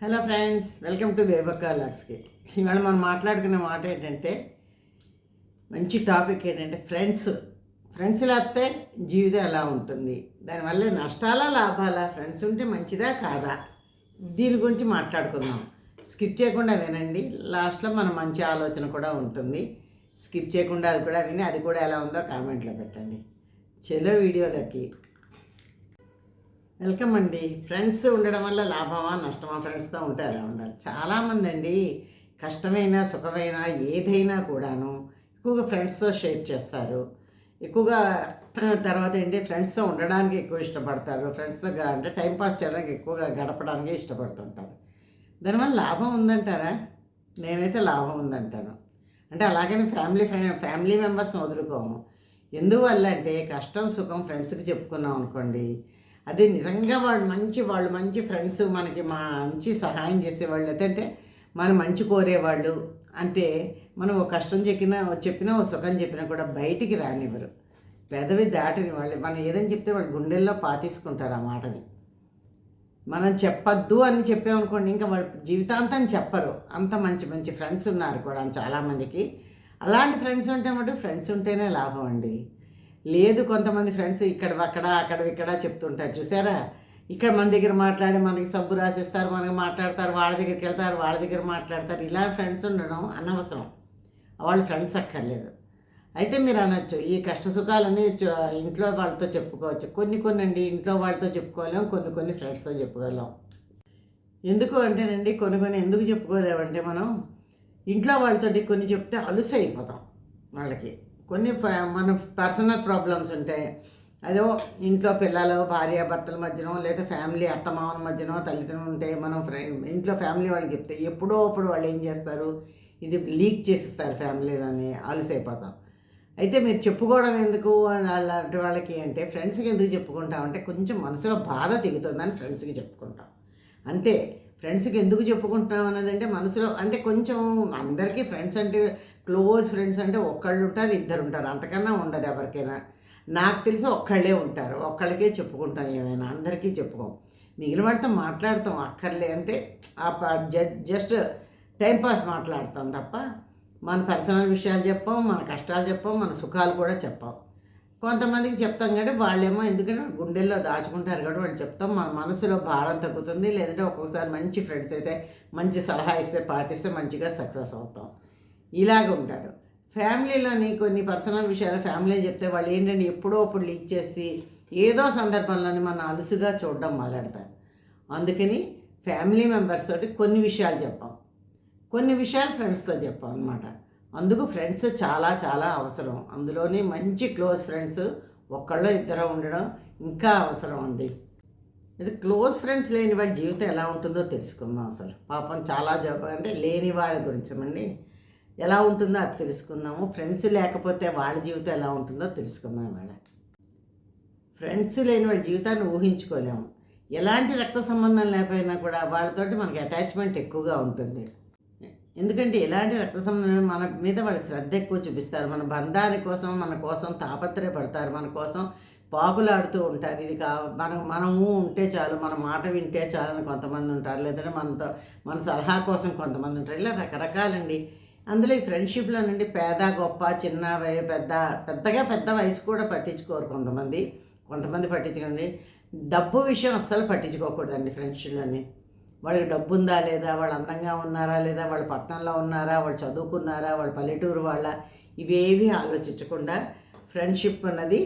Hello friends welcome to Bebakka లాక్స్కి. ఇవాళ మనం మాట్లాడుకునే మాట ఏంటంటే మంచి టాపిక్ ఏంటంటే ఫ్రెండ్స్. ఫ్రెండ్స్ లేకపోతే జీవితం ఎలా ఉంటుంది? దానివల్ల నష్టాలా లాభాలా? ఫ్రెండ్స్ ఉంటే మంచిదా కాదా? దీని గురించి మాట్లాడుకుందాం. స్కిప్ చేయకుండా వినండి. లాస్ట్లో మన మంచి ఆలోచన కూడా ఉంటుంది. స్కిప్ చేయకుండా అది కూడా విని అది కూడా ఎలా ఉందో కామెంట్లో పెట్టండి. చెలో వీడియోలకి వెల్కమ్ అండి. ఫ్రెండ్స్ ఉండడం వల్ల లాభమా నష్టమా? ఫ్రెండ్స్తో ఉంటే అలా ఉండాలి. చాలామంది అండి కష్టమైనా సుఖమైనా ఏదైనా కూడాను ఎక్కువగా ఫ్రెండ్స్తో షేర్ చేస్తారు. ఎక్కువగా తర్వాత ఏంటి ఫ్రెండ్స్తో ఉండడానికి ఎక్కువ ఇష్టపడతారు. ఫ్రెండ్స్తో అంటే టైంపాస్ చేయడానికి ఎక్కువగా గడపడానికి ఇష్టపడుతుంటారు. దానివల్ల లాభం ఉందంటారా? నేనైతే లాభం ఉందంటాను. అంటే అలాగని ఫ్యామిలీ ఫ్రెండ్ ఫ్యామిలీ మెంబర్స్ వదులుకోము. ఎందువల్ల అంటే కష్టం సుఖం ఫ్రెండ్స్కి చెప్పుకున్నాం అనుకోండి అదే నిజంగా వాళ్ళు మంచి వాళ్ళు మంచి ఫ్రెండ్స్ మనకి మంచి సహాయం చేసేవాళ్ళు. అంటే మనం మంచి కోరేవాళ్ళు అంటే మనం ఒక కష్టం చెప్పినా చెప్పినా ఓ సుఖం చెప్పినా కూడా బయటికి రానివ్వరు. పెదవి దాటిని వాళ్ళు. మనం ఏదని చెప్తే వాళ్ళు గుండెల్లో పాతేసుకుంటారు ఆ మాటని. మనం చెప్పొద్దు అని చెప్పామనుకోండి ఇంకా వాళ్ళు జీవితాంతం చెప్పరు. అంత మంచి మంచి ఫ్రెండ్స్ ఉన్నారు కూడా చాలామందికి. అలాంటి ఫ్రెండ్స్ ఉంటే మటు ఫ్రెండ్స్ ఉంటేనే లాభం అండి. లేదు కొంతమంది ఫ్రెండ్స్ ఇక్కడ అక్కడ అక్కడ ఇక్కడ చెప్తుంటారు. చూసారా? ఇక్కడ మన దగ్గర మాట్లాడి మనకి సబ్బు రాసిస్తారు మనకి మాట్లాడతారు వాళ్ళ దగ్గరికి వెళ్తారు వాళ్ళ దగ్గర మాట్లాడతారు. ఇలా ఫ్రెండ్స్ ఉండడం అనవసరం. వాళ్ళు ఫ్రెండ్స్ అక్కర్లేదు. అయితే మీరు అనొచ్చు ఈ కష్ట సుఖాలన్నీ ఇంట్లో వాళ్ళతో చెప్పుకోవచ్చు. కొన్ని కొన్ని అండి ఇంట్లో వాళ్ళతో చెప్పుకోలేం కొన్ని కొన్ని ఫ్రెండ్స్తో చెప్పుకోలేం. ఎందుకు అంటేనండి కొన్ని కొన్ని ఎందుకు చెప్పుకోలేమంటే మనం ఇంట్లో వాళ్ళతోటి కొన్ని చెప్తే అలుసు అయిపోతాం వాళ్ళకి. కొన్ని మన పర్సనల్ ప్రాబ్లమ్స్ ఉంటాయి అదో ఇంట్లో పిల్లలు భార్య భర్తల మధ్యనో లేదా ఫ్యామిలీ అత్తమామల మధ్యనో తల్లిదండ్రులు ఉంటే మనం ఫ్రెండ్ ఇంట్లో ఫ్యామిలీ వాళ్ళు చెప్తే ఎప్పుడో అప్పుడు వాళ్ళు ఏం చేస్తారు? ఇది లీక్ చేసిస్తారు ఫ్యామిలీలోని అలసైపోతాం. అయితే మీరు చెప్పుకోవడం ఎందుకు? అని అలాంటి వాళ్ళకి అంటే ఫ్రెండ్స్కి ఎందుకు చెప్పుకుంటాం అంటే కొంచెం మనసులో బాధ తెగుతుందని ఫ్రెండ్స్కి చెప్పుకుంటాం. అంతే. ఫ్రెండ్స్కి ఎందుకు చెప్పుకుంటున్నాం అన్నది అంటే మనసులో అంటే కొంచెం అందరికీ ఫ్రెండ్స్ అంటే క్లోజ్ ఫ్రెండ్స్ అంటే ఒక్కళ్ళు ఉంటారు ఇద్దరు ఉంటారు. అంతకన్నా ఉండదు ఎవరికైనా. నాకు తెలిసి ఒక్కళ్ళే ఉంటారు. ఒక్కళ్ళకే చెప్పుకుంటాం ఏమైనా. అందరికీ చెప్పుకోం. మిగిలిన వాళ్ళతో మాట్లాడతాం. అక్కర్లే అంటే ఆ జస్ట్ టైంపాస్ మాట్లాడతాం తప్ప మన పర్సనల్ విషయాలు చెప్పాం మన కష్టాలు చెప్పాం మన సుఖాలు కూడా చెప్పాం. కొంతమందికి చెప్తాం కాబట్టి వాళ్ళేమో ఎందుకంటే గుండెల్లో దాచుకుంటారు కాబట్టి వాళ్ళు చెప్తాం. మన మనసులో భారం తగ్గుతుంది. లేదంటే ఒక్కొక్కసారి మంచి ఫ్రెండ్స్ అయితే మంచి సలహా ఇస్తే పాటిస్తే మంచిగా సక్సెస్ అవుతాం. ఇలాగ ఉంటారు. ఫ్యామిలీలోని కొన్ని పర్సనల్ విషయాలు ఫ్యామిలీ చెప్తే వాళ్ళు ఏంటంటే ఎప్పుడో అప్పుడు లీక్ చేసి ఏదో సందర్భంలోని మన అలుసుగా చూడడం మొదలెడతారు అందుకని ఫ్యామిలీ మెంబర్స్ తోటి కొన్ని విషయాలు చెప్పాం. కొన్ని విషయాలు ఫ్రెండ్స్తో చెప్పాం అనమాట అందుకు ఫ్రెండ్స్ చాలా చాలా అవసరం. అందులోని మంచి క్లోజ్ ఫ్రెండ్స్ ఒక్కళ్ళో ఇద్దరు ఉండడం ఇంకా అవసరం అండి. ఇది క్లోజ్ ఫ్రెండ్స్ లేని వాళ్ళ జీవితం ఎలా ఉంటుందో తెలుసుకుందాం అసలు. పాపం చాలా జబ్బ అంటే లేని వాళ్ళ గురించి అండి. ఎలా ఉంటుందో అది తెలుసుకుందాము. ఫ్రెండ్స్ లేకపోతే వాళ్ళ జీవితం ఎలా ఉంటుందో తెలుసుకుందాం ఇవాళ. ఫ్రెండ్స్ లేని వాళ్ళ జీవితాన్ని ఊహించుకోలేము. ఎలాంటి రక్త సంబంధం లేకపోయినా కూడా వాళ్ళతోటి మనకి అటాచ్మెంట్ ఎక్కువగా ఉంటుంది. ఎందుకంటే ఎలాంటి రక్త సంబంధం మన మీద వాళ్ళు శ్రద్ధ ఎక్కువ చూపిస్తారు. మన బంధాల కోసం మన కోసం తాపత్రయపడతారు. మన కోసం పాకులాడుతూ ఉంటారు. ఇది కా మనం మనము ఉంటే చాలు మన మాట వింటే చాలు అని కొంతమంది ఉంటారు. లేదంటే మనతో మన సలహా కోసం కొంతమంది ఉంటారు. ఇలా రకరకాలండి. అందులో ఈ ఫ్రెండ్షిప్లో నుండి పేద గొప్ప చిన్న వయ పెద్ద పెద్దగా పెద్ద వయసు కూడా పట్టించుకోరు కొంతమంది. కొంతమంది పట్టించుకోండి డబ్బు విషయం అస్సలు పట్టించుకోకూడదండి ఫ్రెండ్షిప్లోని వాళ్ళకి డబ్బు ఉందా లేదా వాళ్ళు అందంగా ఉన్నారా లేదా వాళ్ళు పట్టణంలో ఉన్నారా వాళ్ళు చదువుకున్నారా వాళ్ళు పల్లెటూరు వాళ్ళ ఇవేవి ఆలోచించకుండా ఫ్రెండ్షిప్ అన్నది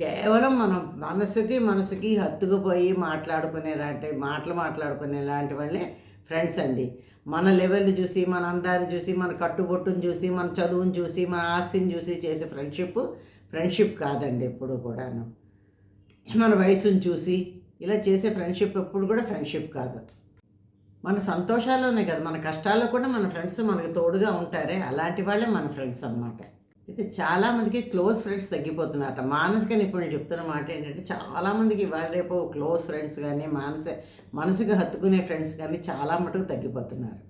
కేవలం మనం మనసుకి మనసుకి హత్తుకుపోయి మాట్లాడుకునే లాంటి మాటలు మాట్లాడుకునే లాంటి వాళ్ళే ఫ్రెండ్స్ అండి మన లెవెల్ చూసి మన అందాన్ని చూసి మన కట్టుబొట్టుని చూసి మన చదువుని చూసి మన ఆస్తిని చూసి చేసే ఫ్రెండ్షిప్ ఫ్రెండ్షిప్ కాదండి ఎప్పుడు కూడాను. మన వయసుని చూసి ఇలా చేసే ఫ్రెండ్షిప్ ఎప్పుడు కూడా ఫ్రెండ్షిప్ కాదు. మన సంతోషాల్లోనే కదా మన కష్టాల్లో కూడా మన ఫ్రెండ్స్ మనకు తోడుగా ఉంటారే అలాంటి వాళ్ళే మన ఫ్రెండ్స్ అన్నమాట. అయితే చాలామందికి క్లోజ్ ఫ్రెండ్స్ తగ్గిపోతున్నారట. మానసిక నిపుణులు చెప్తున్న మాట ఏంటంటే చాలామందికి ఇవాళ రేపు క్లోజ్ ఫ్రెండ్స్ కానీ మానస మనసుకు హత్తుకునే ఫ్రెండ్స్ కానీ చాలా మటుకు తగ్గిపోతున్నారు.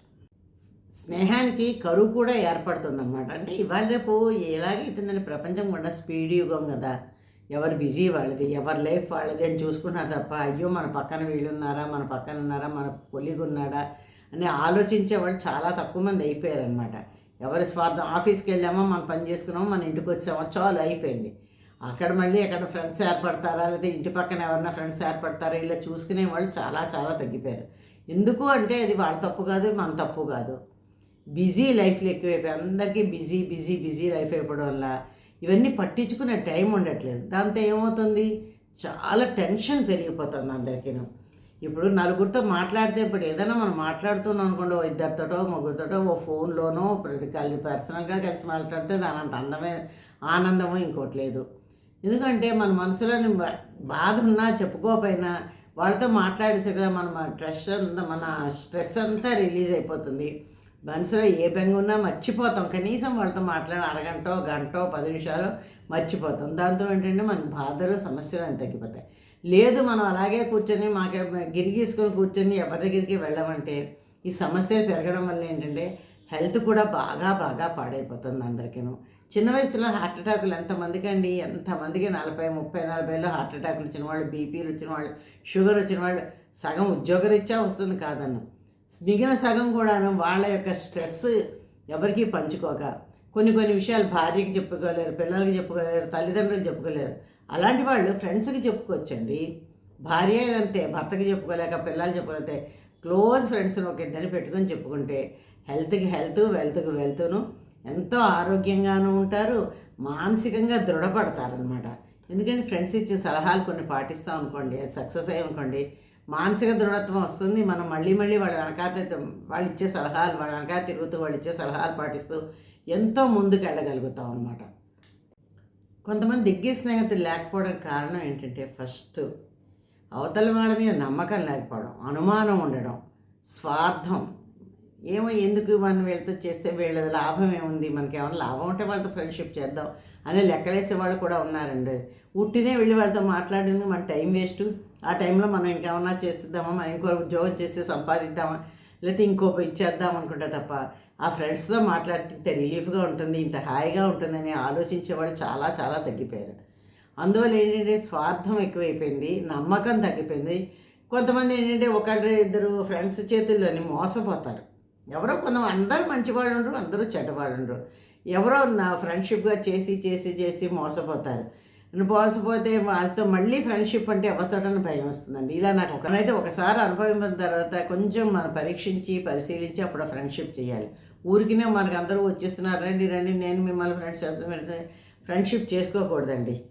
స్నేహానికి కరువు కూడా ఏర్పడుతుందన్నమాట. అంటే ఇవాళ రేపు ఎలాగైపోయిందని ప్రపంచం కూడా స్పీడ్ యుగం కదా. ఎవరు బిజీ వాళ్ళది ఎవరి లైఫ్ వాళ్ళది అని చూసుకున్నారు తప్ప అయ్యో మన పక్కన వీళ్ళు ఉన్నారా మన పక్కన ఉన్నారా మన కొలిగ్ ఉన్నాడా అని ఆలోచించే వాళ్ళు చాలా తక్కువ మంది అయిపోయారనమాట ఎవరి స్వార్థం ఆఫీస్కి వెళ్ళామో మనం పని చేసుకున్నామో మన ఇంటికి వచ్చామో చాలు అయిపోయింది. అక్కడ మళ్ళీ ఎక్కడ ఫ్రెండ్స్ ఏర్పడతారా? లేదా ఇంటి పక్కన ఎవరైనా ఫ్రెండ్స్ ఏర్పడతారా? ఇలా చూసుకునే వాళ్ళు చాలా చాలా తగ్గిపోయారు. ఎందుకు అంటే అది వాళ్ళ తప్పు కాదు మన తప్పు కాదు. బిజీ లైఫ్లు ఎక్కువైపోయి అందరికీ బిజీ బిజీ బిజీ లైఫ్ అయిపోవడం వల్ల ఇవన్నీ పట్టించుకునే టైం ఉండట్లేదు. దాంతో ఏమవుతుంది? చాలా టెన్షన్ పెరిగిపోతుంది అందరికీను. ఇప్పుడు నలుగురితో మాట్లాడితే ఇప్పుడు ఏదైనా మనం మాట్లాడుతున్నాం అనుకోండి ఓ ఇద్దరితోటో ముగ్గురితోటో ఓ ఫోన్లోనో ప్రతి కలిసి పర్సనల్గా కలిసి మాట్లాడితే దాని అంత అందమే ఆనందమో ఇంకోటి లేదు. ఎందుకంటే మన మనసులోని బా- బాధ ఉన్నా చెప్పుకోకపోయినా వాళ్ళతో మాట్లాడేసరిగా మన స్ట్రెస్ అంతా మన స్ట్రెస్ అంతా రిలీజ్ అయిపోతుంది. మనసులో ఏ బెంగ ఉన్నా మర్చిపోతాం. కనీసం వాళ్ళతో మాట్లాడిన అరగంటో గంటో పది నిమిషాలు మర్చిపోతాం. దాంతో ఏంటంటే మన బాధలు సమస్యలు అని తగ్గిపోతాయి. లేదు మనం అలాగే కూర్చొని మాకే గిరిగీసుకొని కూర్చొని ఎవరి దగ్గరికి వెళ్ళమంటే ఈ సమస్యలు పెరగడం వల్ల ఏంటంటే హెల్త్ కూడా బాగా బాగా పాడైపోతుంది అందరికీను. చిన్న వయసులో హార్ట్ అటాకులు ఎంతమందికి అండి ఎంతమందికి నలభై ముప్పై నలభైలో హార్ట్ అటాకులు వచ్చిన వాళ్ళు బీపీలు వచ్చిన వాళ్ళు షుగర్ వచ్చిన వాళ్ళు సగం ఉద్యోగరీత్యా వస్తుంది కాదన్న. మిగిలిన సగం కూడాను వాళ్ళ యొక్క స్ట్రెస్ ఎవరికీ పంచుకోక. కొన్ని కొన్ని విషయాలు భార్యకి చెప్పుకోలేరు పిల్లలకి చెప్పుకోలేరు తల్లిదండ్రులు చెప్పుకోలేరు. అలాంటి వాళ్ళు ఫ్రెండ్స్కి చెప్పుకోవచ్చండి. భార్య అయినంతే అంతే భర్తకి చెప్పుకోలేక పిల్లలు చెప్పుకోలేతే క్లోజ్ ఫ్రెండ్స్ని ఒక ఇద్దరిని పెట్టుకొని చెప్పుకుంటే హెల్త్కి హెల్త్ వెల్త్కి వెల్త్ను ఎంతో ఆరోగ్యంగాను ఉంటారు మానసికంగా దృఢపడతారనమాట ఎందుకంటే ఫ్రెండ్స్ ఇచ్చే సలహాలు కొన్ని పాటిస్తాం అనుకోండి అది సక్సెస్ అయ్యి అనుకోండి మానసిక దృఢత్వం వస్తుంది. మనం మళ్ళీ మళ్ళీ వాళ్ళ వెనకాత వాళ్ళు ఇచ్చే సలహాలు వాళ్ళ వెనకాల తిరుగుతూ వాళ్ళు ఇచ్చే సలహాలు పాటిస్తూ ఎంతో ముందుకు వెళ్ళగలుగుతాం అనమాట కొంతమంది దగ్గర స్నేహితులు లేకపోవడానికి కారణం ఏంటంటే ఫస్ట్ అవతల వాళ్ళ మీద నమ్మకం లేకపోవడం అనుమానం ఉండడం స్వార్థం ఏమో ఎందుకు మనం వీళ్ళతో చేస్తే వీళ్ళ లాభం ఏముంది? మనకి ఏమైనా లాభం ఉంటే వాళ్ళతో ఫ్రెండ్షిప్ చేద్దాం అనే లెక్కలేసే వాళ్ళు కూడా ఉన్నారండి. ఉట్టినే వెళ్ళి వాళ్ళతో మాట్లాడింది మన టైం వేస్ట్ ఆ టైంలో మనం ఇంకేమన్నా చేస్తుందామా మనం ఇంకో ఉద్యోగం చేసి సంపాదిద్దామా? లేకపోతే ఇంకో ఇచ్చేద్దాం అనుకుంటా తప్ప ఆ ఫ్రెండ్స్తో మాట్లాడితే ఇంత రిలీఫ్గా ఉంటుంది ఇంత హాయిగా ఉంటుందని ఆలోచించే వాళ్ళు చాలా చాలా తగ్గిపోయారు. అందువల్ల ఏంటంటే స్వార్థం ఎక్కువైపోయింది నమ్మకం తగ్గిపోయింది. కొంతమంది ఏంటంటే ఒకళ్ళు ఇద్దరు ఫ్రెండ్స్ చేతుల్లోని మోసపోతారు. ఎవరో కొంత అందరూ మంచివాళ్ళు ఉండరు అందరూ చెడ్డవాళ్ళు ఉండరు ఎవరో నా ఫ్రెండ్షిప్గా చేసి చేసి చేసి మోసపోతారు. మోసపోతే వాళ్ళతో మళ్ళీ ఫ్రెండ్షిప్ అంటే ఎవరితోటని భయం వస్తుందండి. ఇలా నాకు ఒకనైతే ఒకసారి అనుభవించిన తర్వాత కొంచెం మనం పరీక్షించి పరిశీలించి అప్పుడు ఫ్రెండ్షిప్ చేయాలి. ఊరికినే మనకు అందరూ వచ్చేస్తున్నారు రండి రండి నేను మిమ్మల్ని ఫ్రెండ్స్ ఫ్రెండ్షిప్ చేసుకోకూడదండి.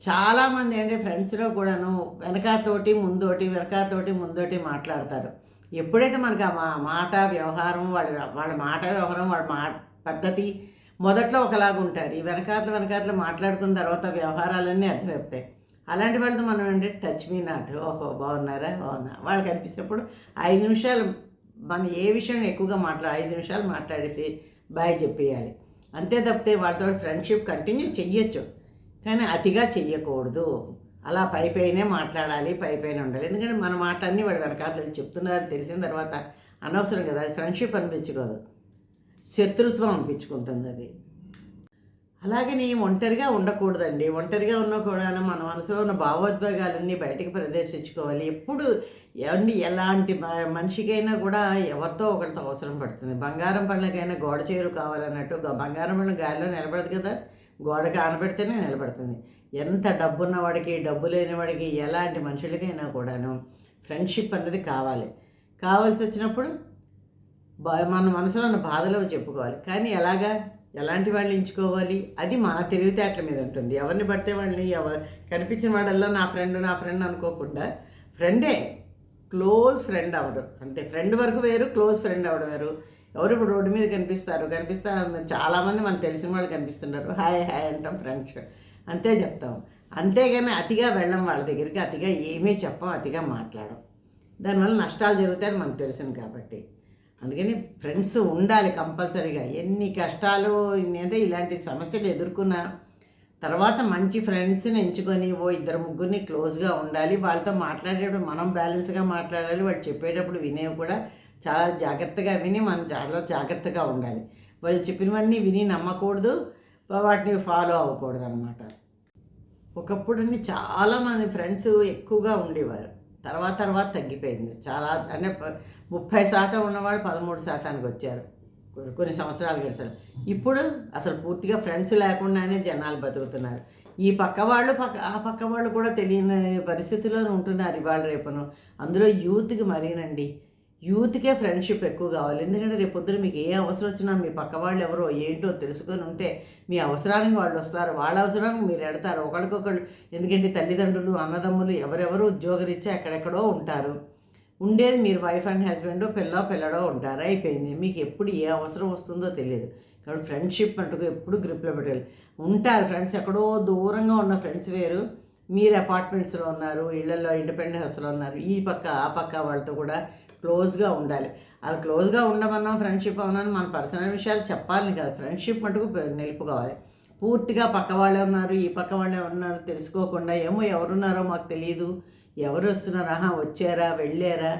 చాలామంది అంటే ఫ్రెండ్స్లో కూడాను వెనకాతోటి ముందోటి వెనకాతోటి ముందోటి మాట్లాడతారు. ఎప్పుడైతే మనకి ఆ మాట వ్యవహారం వాళ్ళ వాళ్ళ మాట వ్యవహారం వాళ్ళ మా పద్ధతి మొదట్లో ఒకలాగా ఉంటారు. ఈ వెనకాతల వెనకాతల మాట్లాడుకున్న తర్వాత వ్యవహారాలన్నీ అర్థమైపోతాయి. అలాంటి వాళ్ళతో మనం అంటే టచ్ మీ నాట్. ఓహో బాగున్నారా? బాగున్నా. వాళ్ళకి అనిపించినప్పుడు ఐదు నిమిషాలు మనం ఏ విషయం ఎక్కువగా మాట్లా ఐదు నిమిషాలు మాట్లాడేసి బాయ్ చెప్పేయాలి. అంతే తప్పితే వాళ్ళతో ఫ్రెండ్షిప్ కంటిన్యూ చెయ్యొచ్చు. కానీ అతిగా చెయ్యకూడదు. అలా పై పైనే మాట్లాడాలి పై పైన ఉండాలి. ఎందుకంటే మన మాట అన్నీ వాడు వెనకాతలు చెప్తున్నారు తెలిసిన తర్వాత అనవసరం కదా అది ఫ్రెండ్షిప్ అనిపించుకోదు శత్రుత్వం అనిపించుకుంటుంది అది. అలాగని ఒంటరిగా ఉండకూడదండి. ఒంటరిగా ఉన్నా కూడా మన మనసులో ఉన్న భావోద్వేగాలన్నీ బయటకు ప్రదర్శించుకోవాలి ఎప్పుడు ఎవరిని ఎలాంటి మ- మనిషికైనా కూడా ఎవరితో ఒకరితో అవసరం పడుతుంది. బంగారం పళ్ళకైనా గోడ చేరు కావాలన్నట్టు బంగారం పళ్ళ గాలిలో నిలబడదు కదా గోడ కానబెడితేనే నిలబడుతుంది. ఎంత డబ్బున్నవాడికి డబ్బు లేనివాడికి ఎలాంటి మనుషులకైనా కూడాను ఫ్రెండ్షిప్ అన్నది కావాలి. కావాల్సి వచ్చినప్పుడు బా- మన మనసులో ఉన్న బాధలో చెప్పుకోవాలి. కానీ ఎలాగా? ఎలాంటి వాళ్ళు ఎంచుకోవాలి? అది మన తెలివితేటల మీద ఉంటుంది. ఎవరిని పడితే వాళ్ళని ఎవరు కనిపించిన వాడల్లా నా ఫ్రెండ్ నా ఫ్రెండ్ అనుకోకుండా ఫ్రెండే క్లోజ్ ఫ్రెండ్ అవ్వడం. అంటే ఫ్రెండ్ వరకు వేరు క్లోజ్ ఫ్రెండ్ అవడం వేరు. ఎవరు ఇప్పుడు రోడ్డు మీద కనిపిస్తారు? కనిపిస్తారు చాలామంది మనకు తెలిసిన వాళ్ళు కనిపిస్తున్నారు హాయ్ హాయ్ అంటాం ఫ్రెండ్స్. అంతే చెప్తాం. అంతేగాని అతిగా వెళ్ళం వాళ్ళ దగ్గరికి అతిగా ఏమీ చెప్పం అతిగా మాట్లాడం. దానివల్ల నష్టాలు జరుగుతాయని మనకు తెలుసును కాబట్టి. అందుకని ఫ్రెండ్స్ ఉండాలి కంపల్సరీగా. ఎన్ని కష్టాలు అంటే ఇలాంటి సమస్యలు ఎదుర్కొన్నా తర్వాత మంచి ఫ్రెండ్స్ని ఎంచుకొని ఓ ఇద్దరు ముగ్గురిని క్లోజ్గా ఉండాలి. వాళ్ళతో మాట్లాడేటప్పుడు మనం బ్యాలెన్స్గా మాట్లాడాలి. వాళ్ళు చెప్పేటప్పుడు వినేవి కూడా చాలా జాగ్రత్తగా విని మనం చాలా జాగ్రత్తగా ఉండాలి. వాళ్ళు చెప్పినవన్నీ విని నమ్మకూడదు. వాటిని ఫాలో అవ్వకూడదు అనమాట ఒకప్పుడు చాలామంది ఫ్రెండ్స్ ఎక్కువగా ఉండేవారు. తర్వాత తర్వాత తగ్గిపోయింది. చాలా అంటే ముప్పై శాతం ఉన్నవాడు పదమూడు శాతానికి వచ్చారు. కొన్ని సంవత్సరాలు గడిచారు. ఇప్పుడు అసలు పూర్తిగా ఫ్రెండ్స్ లేకుండానే జనాలు బతుకుతున్నారు. ఈ పక్క వాళ్ళు పక్క ఆ పక్క వాళ్ళు కూడా తెలియని పరిస్థితిలో ఉంటున్నారు ఇవాళ రేపును. అందులో యూత్కి మరీనండి. యూత్కే ఫ్రెండ్షిప్ ఎక్కువ కావాలి. ఎందుకంటే రేపు పొద్దున మీకు ఏ అవసరం వచ్చినా మీ పక్క వాళ్ళు ఎవరో ఏంటో తెలుసుకొని ఉంటే మీ అవసరానికి వాళ్ళు వస్తారు. వాళ్ళ అవసరానికి మీరు ఎడతారు. ఒకరికొకళ్ళు ఎందుకంటే తల్లిదండ్రులు అన్నదమ్ములు ఎవరెవరు ఉద్యోగరీత్యా ఎక్కడెక్కడో ఉంటారు. ఉండేది మీరు వైఫ్ అండ్ హస్బెండ్ పిల్లో పిల్లడో ఉంటారు. అయిపోయింది. మీకు ఎప్పుడు ఏ అవసరం వస్తుందో తెలియదు. కాబట్టి ఫ్రెండ్షిప్ అంటూ ఎప్పుడు గ్రిప్లో పెట్టాలి ఉంటారు ఫ్రెండ్స్. ఎక్కడో దూరంగా ఉన్న ఫ్రెండ్స్ వేరు. మీరు అపార్ట్మెంట్స్లో ఉన్నారు ఇళ్ళలో ఇండిపెండెంట్ హౌస్లో ఉన్నారు. ఈ పక్క ఆ పక్క వాళ్ళతో కూడా క్లోజ్గా ఉండాలి. అలా క్లోజ్గా ఉండమన్నా ఫ్రెండ్షిప్ అవునని మన పర్సనల్ విషయాలు చెప్పాలని కాదు. ఫ్రెండ్షిప్ మటుకు నిలుపుకోవాలి. పూర్తిగా పక్క వాళ్ళే ఉన్నారు ఈ పక్క వాళ్ళే ఉన్నారు తెలుసుకోకుండా ఏమో ఎవరున్నారో మాకు తెలియదు ఎవరు వస్తున్నారా? వచ్చారా? వెళ్ళారా?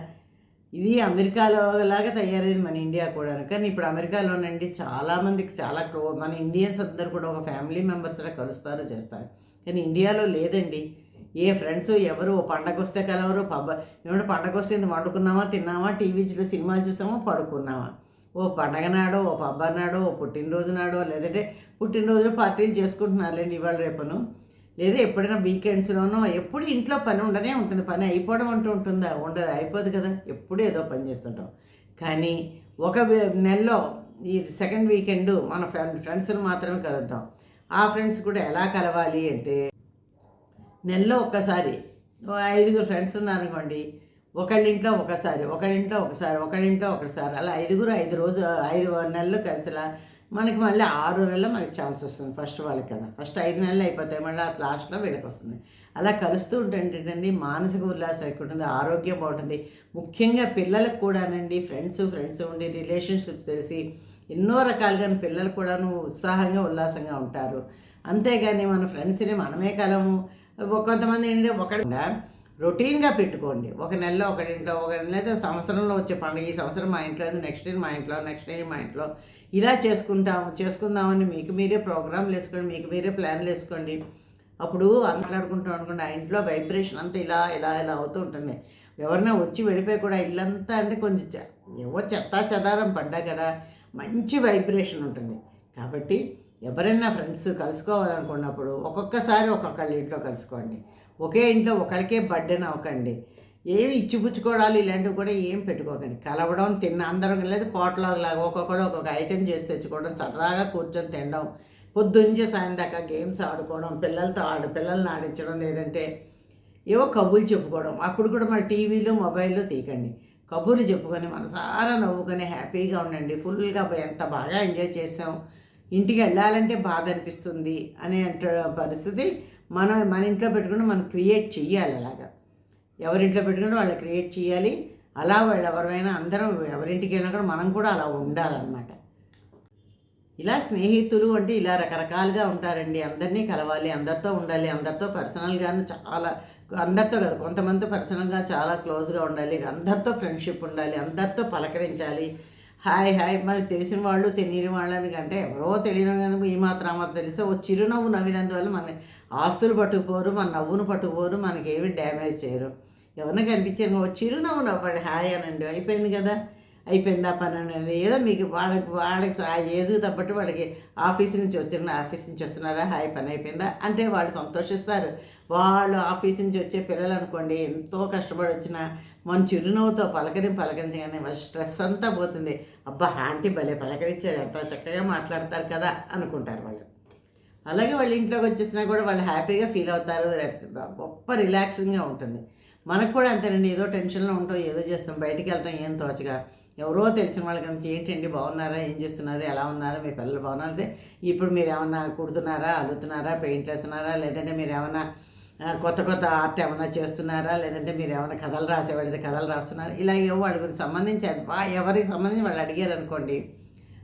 ఇది అమెరికాలో లాగా తయారైంది మన ఇండియా కూడా కానీ ఇప్పుడు అమెరికాలోనండి చాలామందికి చాలా క్లో మన ఇండియన్స్ అందరు కూడా ఒక ఫ్యామిలీ మెంబర్స్లా కలుస్తారు చేస్తారు. కానీ ఇండియాలో లేదండి. ఏ ఫ్రెండ్స్ ఎవరు? ఓ పండగ వస్తే కలవరు. పబ్బ ఏమంటే పండగ వస్తే ఇంత వండుకున్నామా తిన్నామా టీవీలో సినిమా చూసామా పడుకున్నామా ఓ పండగ నాడో ఓ పబ్బ నాడో ఓ పుట్టినరోజు నాడో లేదంటే పుట్టినరోజు పార్టీలు చేసుకుంటున్నారులేండి ఇవాళ రేపను. లేదా ఎప్పుడైనా వీకెండ్స్లోనో ఎప్పుడు ఇంట్లో పని ఉండనే ఉంటుంది. పని అయిపోవడం అంటూ ఉంటుందా? ఉండదు. అయిపోదు కదా. ఎప్పుడు ఏదో పని చేస్తుంటాం. కానీ ఒక నెలలో ఈ సెకండ్ వీకెండ్ మన ఫ్రెండ్ ఫ్రెండ్స్ని మాత్రమే కలుద్దాం. ఆ ఫ్రెండ్స్ కూడా ఎలా కలవాలి అంటే నెలలో ఒక్కసారి ఐదుగురు ఫ్రెండ్స్ ఉన్నారనుకోండి ఒకళ్ళింట్లో ఒకసారి ఒకళ్ళింట్లో ఒకసారి ఒకళ్ళింట్లో ఒకసారి అలా ఐదుగురు ఐదు రోజు ఐదు నెలలు కలిసిలా మనకి మళ్ళీ ఆరు నెలలు మనకి ఛాన్స్ వస్తుంది ఫస్ట్ వాళ్ళకి కదా. ఫస్ట్ ఐదు నెలలు అయిపోతాయి మళ్ళీ ఆ లాస్ట్లో వీళ్ళకి వస్తుంది. అలా కలుస్తూ ఉంటుంటండి మానసిక ఉల్లాసం ఎక్కువ ఉంటుంది ఆరోగ్యం బాగుంటుంది. ముఖ్యంగా పిల్లలకు కూడానండి ఫ్రెండ్స్ ఫ్రెండ్స్ ఉండి రిలేషన్షిప్స్ తెలిసి ఎన్నో రకాలుగా పిల్లలు కూడాను ఉత్సాహంగా ఉల్లాసంగా ఉంటారు. అంతేగాని మన ఫ్రెండ్స్ని మనమే కలము. కొంతమంది ఏంటంటే ఒకళ్ళ రొటీన్గా పెట్టుకోండి. ఒక నెలలో ఒక ఇంట్లో ఒక లేదా సంవత్సరంలో వచ్చే పండుగ ఈ సంవత్సరం మా ఇంట్లో నెక్స్ట్ ఇయర్ మా ఇంట్లో నెక్స్ట్ ఇయర్ మా ఇంట్లో ఇలా చేసుకుంటాము చేసుకుందామని మీకు మీరే ప్రోగ్రాంలు వేసుకోండి మీకు మీరే ప్లాన్లు వేసుకోండి. అప్పుడు మాట్లాడుకుంటాం అనుకోండి ఆ ఇంట్లో వైబ్రేషన్ అంతా ఇలా ఇలా ఇలా అవుతూ ఉంటుంది. ఎవరైనా వచ్చి వెళ్ళిపోయి కూడా ఇల్లంతా అంటే కొంచెం చె- ఏవో చెత్తా చెదారం పడ్డా కదా మంచి వైబ్రేషన్ ఉంటుంది. కాబట్టి ఎవరైనా ఫ్రెండ్స్ కలుసుకోవాలనుకున్నప్పుడు ఒక్కొక్కసారి ఒక్కొక్కళ్ళ ఇంట్లో కలుసుకోండి. ఒకే ఇంట్లో ఒకరికే బర్త్డే అవ్వకండి ఏమి ఇచ్చిపుచ్చుకోవడాలు ఇలాంటివి కూడా ఏం పెట్టుకోకండి. కలవడం తిన్న అందరం లేదు పోట్లాగ్ ఒక్కొక్కడు ఒక్కొక్క ఐటెం చేసి తెచ్చుకోవడం సరదాగా కూర్చొని తినడం పొద్దున్నే సాయం దాకా గేమ్స్ ఆడుకోవడం పిల్లలతో ఆడు పిల్లల్ని ఆడించడం లేదంటే ఏవో కబుర్లు చెప్పుకోవడం. అప్పుడు కూడా మన టీవీలు మొబైల్లో తీకండి కబుర్లు చెప్పుకొని మనసారా నవ్వుకొని హ్యాపీగా ఉండండి. ఫుల్గా ఎంత బాగా ఎంజాయ్ చేసాం. ఇంటికి వెళ్ళాలంటే బాధ అనిపిస్తుంది అనే అంట పరిస్థితి మనం మన ఇంట్లో పెట్టుకుని మనం క్రియేట్ చెయ్యాలి అలాగా. ఎవరింట్లో పెట్టుకుని వాళ్ళు క్రియేట్ చేయాలి అలా వాళ్ళు ఎవరైనా అందరం ఎవరింటికి వెళ్ళినా కూడా మనం కూడా అలా ఉండాలన్నమాట. ఇలా స్నేహితులు అంటే ఇలా రకరకాలుగా ఉంటారండి. అందరినీ కలవాలి అందరితో ఉండాలి అందరితో పర్సనల్గాను చాలా అందరితో కదా కొంతమందితో పర్సనల్గా చాలా క్లోజ్గా ఉండాలి అందరితో ఫ్రెండ్షిప్ ఉండాలి అందరితో పలకరించాలి. Hi hi. మరి తెలిసిన వాళ్ళు తెలియని వాళ్ళని కంటే ఎవరో తెలియని ఈ మాత్రం ఆ మాత్రం తెలిస్తే ఓ చిరునవ్వు నవ్వినందువల్ల మన ఆస్తులు పట్టుకుపోరు మన నవ్వును పట్టుకుపోరు మనకి డ్యామేజ్ చేయరు. ఎవరిని కనిపించారు? ఓ చిరునవ్వు నవ్వండి. హాయ్ అనండి. అయిపోయింది కదా? అయిపోయిందా పని అనండి ఏదో మీకు వాళ్ళకి వాళ్ళకి ఆ ఏజ్ తప్పట్టు వాళ్ళకి ఆఫీస్ నుంచి వచ్చిన ఆఫీస్ నుంచి వస్తున్నారా? హాయ్ పని అయిపోయిందా? అంటే వాళ్ళు సంతోషిస్తారు. వాళ్ళు ఆఫీస్ నుంచి వచ్చే పిల్లలు అనుకోండి ఎంతో కష్టపడి వచ్చిన మన చిరునవ్వుతో పలకరి పలకరించగానే వాళ్ళ స్ట్రెస్ అంతా పోతుంది. అబ్బా ఆంటీ భలే పలకరించారు. ఎంత చక్కగా మాట్లాడతారు కదా అనుకుంటారు వాళ్ళు. అలాగే వాళ్ళ ఇంట్లోకి వచ్చేసినా కూడా వాళ్ళు హ్యాపీగా ఫీల్ అవుతారు. గొప్ప రిలాక్సింగ్గా ఉంటుంది. మనకు కూడా అంతేనండి. ఏదో టెన్షన్లో ఉంటాం ఏదో చేస్తాం బయటికి వెళ్తాం ఏం తోచగా. ఎవరో తెలిసిన వాళ్ళ గురించి ఏంటండి బాగున్నారా ఏం చేస్తున్నారు ఎలా ఉన్నారా మీ పిల్లలు బాగున్నారు? ఇప్పుడు మీరు ఏమన్నా కుడుతున్నారా అలుతున్నారా పెయింట్ వేస్తున్నారా లేదంటే మీరు ఏమన్నా కొత్త కొత్త ఆర్ట్ ఏమైనా చేస్తున్నారా? లేదంటే మీరు ఏమైనా కథలు రాసేవాడితే కథలు రాస్తున్నారా? ఇలా ఏవో వాళ్ళ గురించి సంబంధించి వా- ఎవరికి సంబంధించి వాళ్ళు అడిగారు అనుకోండి.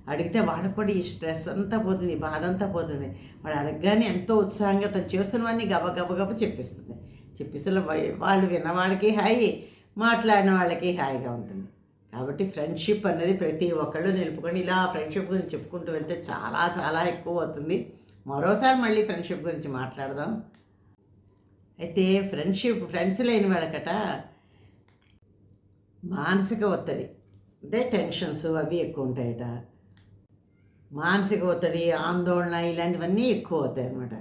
అడిగితే వాళ్ళకి కూడా ఈ స్ట్రెస్ అంతా పోతుంది బాధ అంతా పోతుంది. వాళ్ళు అడగగానే ఎంతో ఉత్సాహంగా తను చేస్తున్నవన్నీ గబ గబ గబ చెప్పిస్తుంది. చెప్పిస్తే వాళ్ళు విన్న వాళ్ళకి హాయి మాట్లాడిన వాళ్ళకి హాయిగా ఉంటుంది. కాబట్టి ఫ్రెండ్షిప్ అనేది ప్రతి ఒక్కళ్ళు నిలుపుకొని ఇలా ఫ్రెండ్షిప్ గురించి చెప్పుకుంటూ వెళ్తే చాలా చాలా ఎక్కువ అవుతుంది. మరోసారి మళ్ళీ ఫ్రెండ్షిప్ గురించి మాట్లాడదాం. అయితే ఫ్రెండ్షిప్ ఫ్రెండ్స్ లేని వాళ్ళకట మానసిక ఒత్తిడి. అదే టెన్షన్స్ అవి ఎక్కువ ఉంటాయట. మానసిక ఒత్తిడి ఆందోళన ఇలాంటివన్నీ ఎక్కువ అవుతాయి అనమాట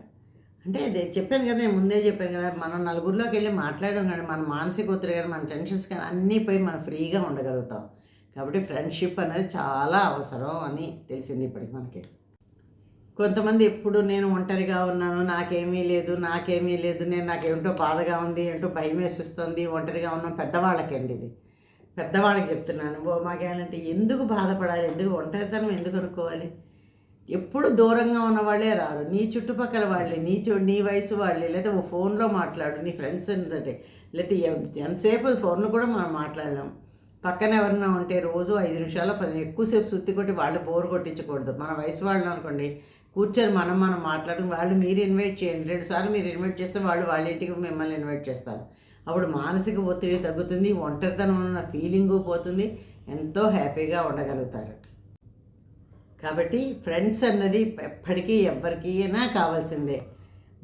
అంటే అదే చెప్పాను కదా నేను ముందే చెప్పాను కదా మనం నలుగురిలోకి వెళ్ళి మాట్లాడడం కానీ మన మానసిక ఒత్తిడి కానీ మన టెన్షన్స్ కానీ అన్నీ పోయి మనం ఫ్రీగా ఉండగలుగుతాం. కాబట్టి ఫ్రెండ్షిప్ అనేది చాలా అవసరం అని తెలిసింది ఇప్పటికి మనకి. కొంతమంది ఎప్పుడు నేను ఒంటరిగా ఉన్నాను నాకేమీ లేదు నాకేమీ లేదు నేను నాకేమిటో బాధగా ఉంది ఏంటో భయం వేసిస్తుంది ఒంటరిగా ఉన్నాను పెద్దవాళ్ళకండి ఇది. పెద్దవాళ్ళకి చెప్తున్నాను ఓ మాకేమంటే ఎందుకు బాధపడాలి ఎందుకు ఒంటరితనం ఎందుకు అనుకోవాలి? ఎప్పుడు దూరంగా ఉన్న వాళ్ళే రారు నీ చుట్టుపక్కల వాళ్ళే నీ చూ నీ వయసు వాళ్ళే లేదా ఓ ఫోన్లో మాట్లాడు నీ ఫ్రెండ్స్ ఏంటంటే లేకపోతే ఎంతసేపు ఫోన్లో కూడా మనం మాట్లాడలేం. పక్కన ఎవరన్నా ఉంటే రోజు ఐదు నిమిషాలు పది ఎక్కువసేపు సుత్తి కొట్టి వాళ్ళు బోర్ కొట్టించకూడదు. మన వయసు వాళ్ళు అనుకోండి కూర్చొని మనం మనం మాట్లాడుకుని వాళ్ళు మీరు ఇన్వైట్ చేయండి. రెండు సార్లు మీరు ఇన్వైట్ చేస్తే వాళ్ళు వాళ్ళ ఇంటికి మిమ్మల్ని ఇన్వైట్ చేస్తారు. అప్పుడు మానసిక ఒత్తిడి తగ్గుతుంది ఒంటరితనం ఉన్న ఫీలింగు పోతుంది ఎంతో హ్యాపీగా ఉండగలుగుతారు. కాబట్టి ఫ్రెండ్స్ అన్నది ఎప్పటికీ ఎవరికైనా కావాల్సిందే.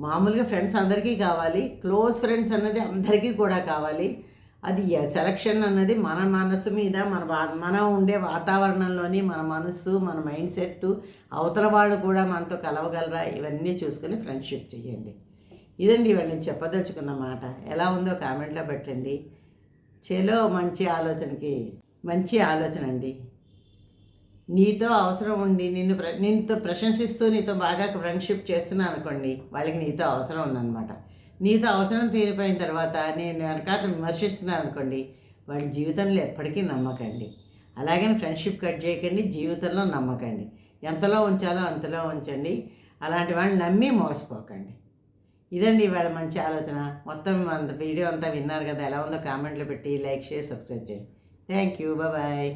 మామూలుగా ఫ్రెండ్స్ అందరికీ కావాలి క్లోజ్ ఫ్రెండ్స్ అన్నది అందరికీ కూడా కావాలి. అది సెలక్షన్ అన్నది మన మనసు మీద మన వా- మనం ఉండే వాతావరణంలోని మన మనసు మన మైండ్ సెట్ అవతల వాళ్ళు కూడా మనతో కలవగలరా? ఇవన్నీ చూసుకొని ఫ్రెండ్షిప్ చేయండి. ఇదండి ఇవాళ నేను చెప్పదలుచుకున్న మాట. ఎలా ఉందో కామెంట్లో పెట్టండి. చేలో మంచి ఆలోచనకి మంచి ఆలోచన అండి. నీతో అవసరం ఉండి నిన్ను ప్ర నీతో ప్రశంసిస్తూ నీతో బాగా ఫ్రెండ్షిప్ చేస్తున్నాను అనుకోండి వాళ్ళకి నీతో అవసరం ఉందన్నమాట నీతో అవసరం తీరిపోయిన తర్వాత నేను వెనకాత విమర్శిస్తున్నాను అనుకోండి వాళ్ళ జీవితంలో ఎప్పటికీ నమ్మకండి. అలాగని ఫ్రెండ్షిప్ కట్ చేయకండి జీవితంలో నమ్మకండి. ఎంతలో ఉంచాలో అంతలో ఉంచండి. అలాంటి వాళ్ళని నమ్మి మోసపోకండి. ఇదండి ఇవాళ మంచి ఆలోచన. మొత్తం అంత వీడియో అంతా విన్నారు కదా ఎలా ఉందో కామెంట్లో పెట్టి లైక్ చేసి సబ్స్క్రైబ్ చేయండి. Thank you. బాయ్.